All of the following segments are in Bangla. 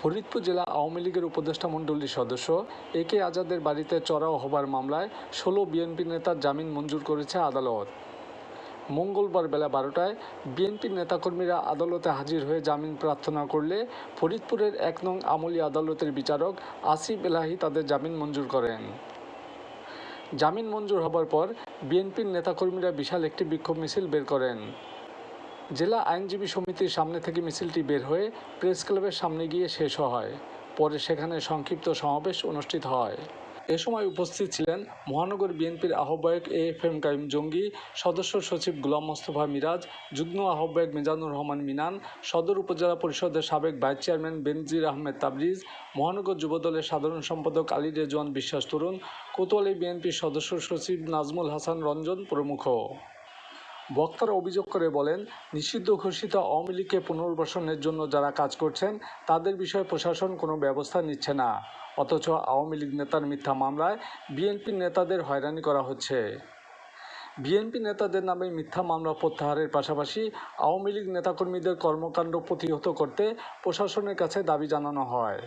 ফরিদপুর জেলা আওয়ামী লীগের উপদেষ্টা মণ্ডলীর সদস্য। এ কে আজাদের বাড়িতে চড়াও হবার মামলায় ষোলো বিএনপি নেতার জামিন মঞ্জুর করেছে আদালত। মঙ্গলবার বেলা বারোটায় বিএনপির নেতাকর্মীরা আদালতে হাজির হয়ে জামিন প্রার্থনা করলে ফরিদপুরের এক নং আমলি আদালতের বিচারক আসিফ এলাহি তাদের জামিন মঞ্জুর করেন। জামিন মঞ্জুর হবার পর বিএনপির নেতাকর্মীরা বিশাল একটি বিক্ষোভ মিছিল বের করেন। জেলা আইনজীবী সমিতির সামনে থেকে মিছিলটি বের হয়ে প্রেস ক্লাবের সামনে গিয়ে শেষ হয়। পরে সেখানে সংক্ষিপ্ত সমাবেশ অনুষ্ঠিত হয়। এ সময় উপস্থিত ছিলেন মহানগর বিএনপির আহ্বায়ক এ এফ এম কাইম জঙ্গি, সদস্য সচিব গোলাম মোস্তফা মিরাজ, যুগ্ম আহ্বায়ক মিজানুর রহমান মিনান, সদর উপজেলা পরিষদের সাবেক ভাইস চেয়ারম্যান বেনজির আহমেদ তাবরিজ, মহানগর যুবদলের সাধারণ সম্পাদক আলী রেজওয়ান বিশ্বাস তরুণ, কোতোয়ালি বিএনপির সদস্য সচিব নাজমুল হাসান রঞ্জন প্রমুখ। বক্তারা অভিযোগ করে বলেন, নিষিদ্ধ ঘোষিত আওয়ামী লীগকে পুনর্বাসনের জন্য যারা কাজ করছেন, তাদের বিষয়ে প্রশাসন কোনো ব্যবস্থা নিচ্ছে না। অথচ আওয়ামী লীগ নেতার মিথ্যা মামলায় বিএনপি নেতাদের হয়রানি করা হচ্ছে। বিএনপি নেতাদের নামে মিথ্যা মামলা প্রত্যাহারের পাশাপাশি আওয়ামী লীগ নেতাকর্মীদের কর্মকাণ্ড প্রতিহত করতে প্রশাসনের কাছে দাবি জানানো হয়।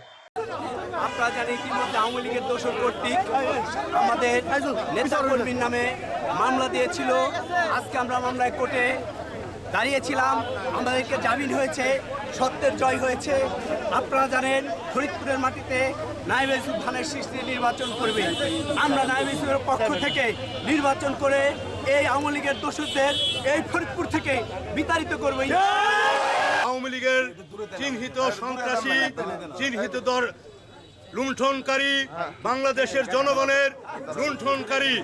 আপনারা জানেন ইতিমধ্যে আওয়ামী লীগের দোষর কর্তৃক আমাদের নেতা কর্মীর নামে মামলা দিয়েছিল। আজকে আমরা মামলায় কোর্টে দাঁড়িয়েছিলাম। আমাদেরকে জামিন হয়েছে, সত্যের জয় হয়েছে। আপনারা জানেন ফরিদপুরের মাটিতে নাইব ইউসুফ খানের সৃষ্টি নির্বাচন করবে। আমরা নাইব ইউসুফের পক্ষ থেকে নির্বাচন করে এই আওয়ামী লীগের দোষরদের এই ফরিদপুর থেকে বিতাড়িত করবে। লীগের চিহ্নিত সন্ত্রাসী, চিহ্নিত দর লুণ্ঠনকারী, বাংলাদেশের জনগণের লুণ্ঠনকারী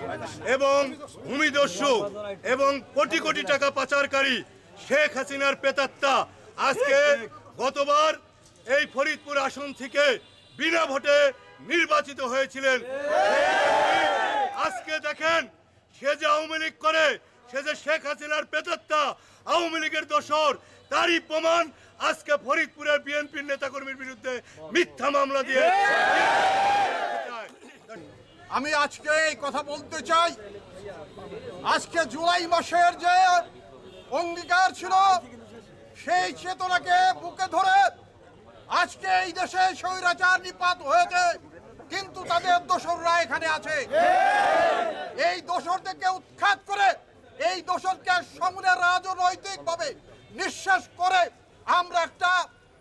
এবং ভূমিদস্যু এবং কোটি কোটি টাকা পাচারকারী শেখ হাসিনার পেতাত্তা আজকে গতবার এই ফরিদপুর আসন থেকে বিনা ভোটে নির্বাচিত হয়েছিলেন। আজকে দেখেন, সে যে আওয়ামী লীগ করে, সে যে শেখ হাসিনার পেতাত্তা আওয়ামী লীগের দোসর তারই প্রমাণ আজকে ফরিদপুরের বিএনপির নেতাকর্মীর বিরুদ্ধে মিথ্যা মামলা দিয়ে আমি আজকে এই কথা বলতে চাই। আজকে জুলাই মাসের যে অঙ্গীকার ছিল, সেই চেতনাকে বুকে ধরে আজকে এই দেশে স্বৈরাচার নিপাত হয়েছে, কিন্তু তাদের দোসররা এখানে আছে। এই দোসরদেরকে উৎখাত করে, এই দোসরকে সমূলে রাজনৈতিকভাবে নিঃশ্বাস করে আমরা একটা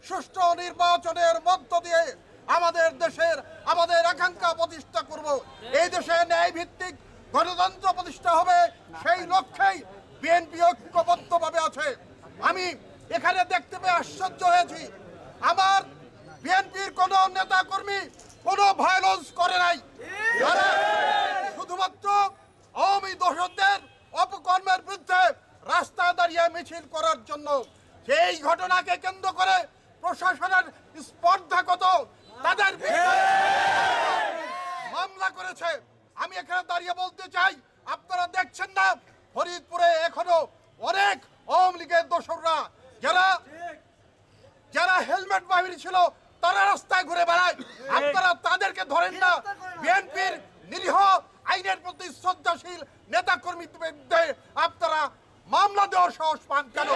সুষ্ঠু নির্বাচনের মধ্য দিয়ে আমাদের দেশের, আমাদের আকাঙ্ক্ষা প্রতিষ্ঠা করব। এই দেশে ন্যায় ভিত্তিক গণতন্ত্র প্রতিষ্ঠা হবে, সেই লক্ষ্যেই বিএনপি ঐক্যবদ্ধভাবে আছে। আমি এখানে দেখতে পেয়ে আশ্চর্য হয়েছি। আমার বিএনপির কোন নেতা কর্মী কোনো ভায়োলেন্স করে নাই। শুধুমাত্র আওয়ামী দোষকদের অপকর্মের বিরুদ্ধে রাস্তায় দাঁড়িয়ে মিছিল করার জন্য সেই ঘটনাকে কেন্দ্র করে প্রশাসনের স্পর্ধাগত তাদের মামলা করেছে। আমি এখানে দাঁড়িয়ে বলতে চাই আপনারা দেখছেন না ফরিদপুরে এখনও অনেক আওয়ামী লীগের দোসররা যারা যারা হেলমেট বাহিনী ছিল তারা রাস্তায় ঘুরে বেড়ায়। আপনারা তাদেরকে ধরেন না বিএনপির নিরীহ আইনের প্রতি শ্রদ্ধাশীল নেতা কর্মীদের আপনারা মামলা দেওয়ার সাহস পান কেন?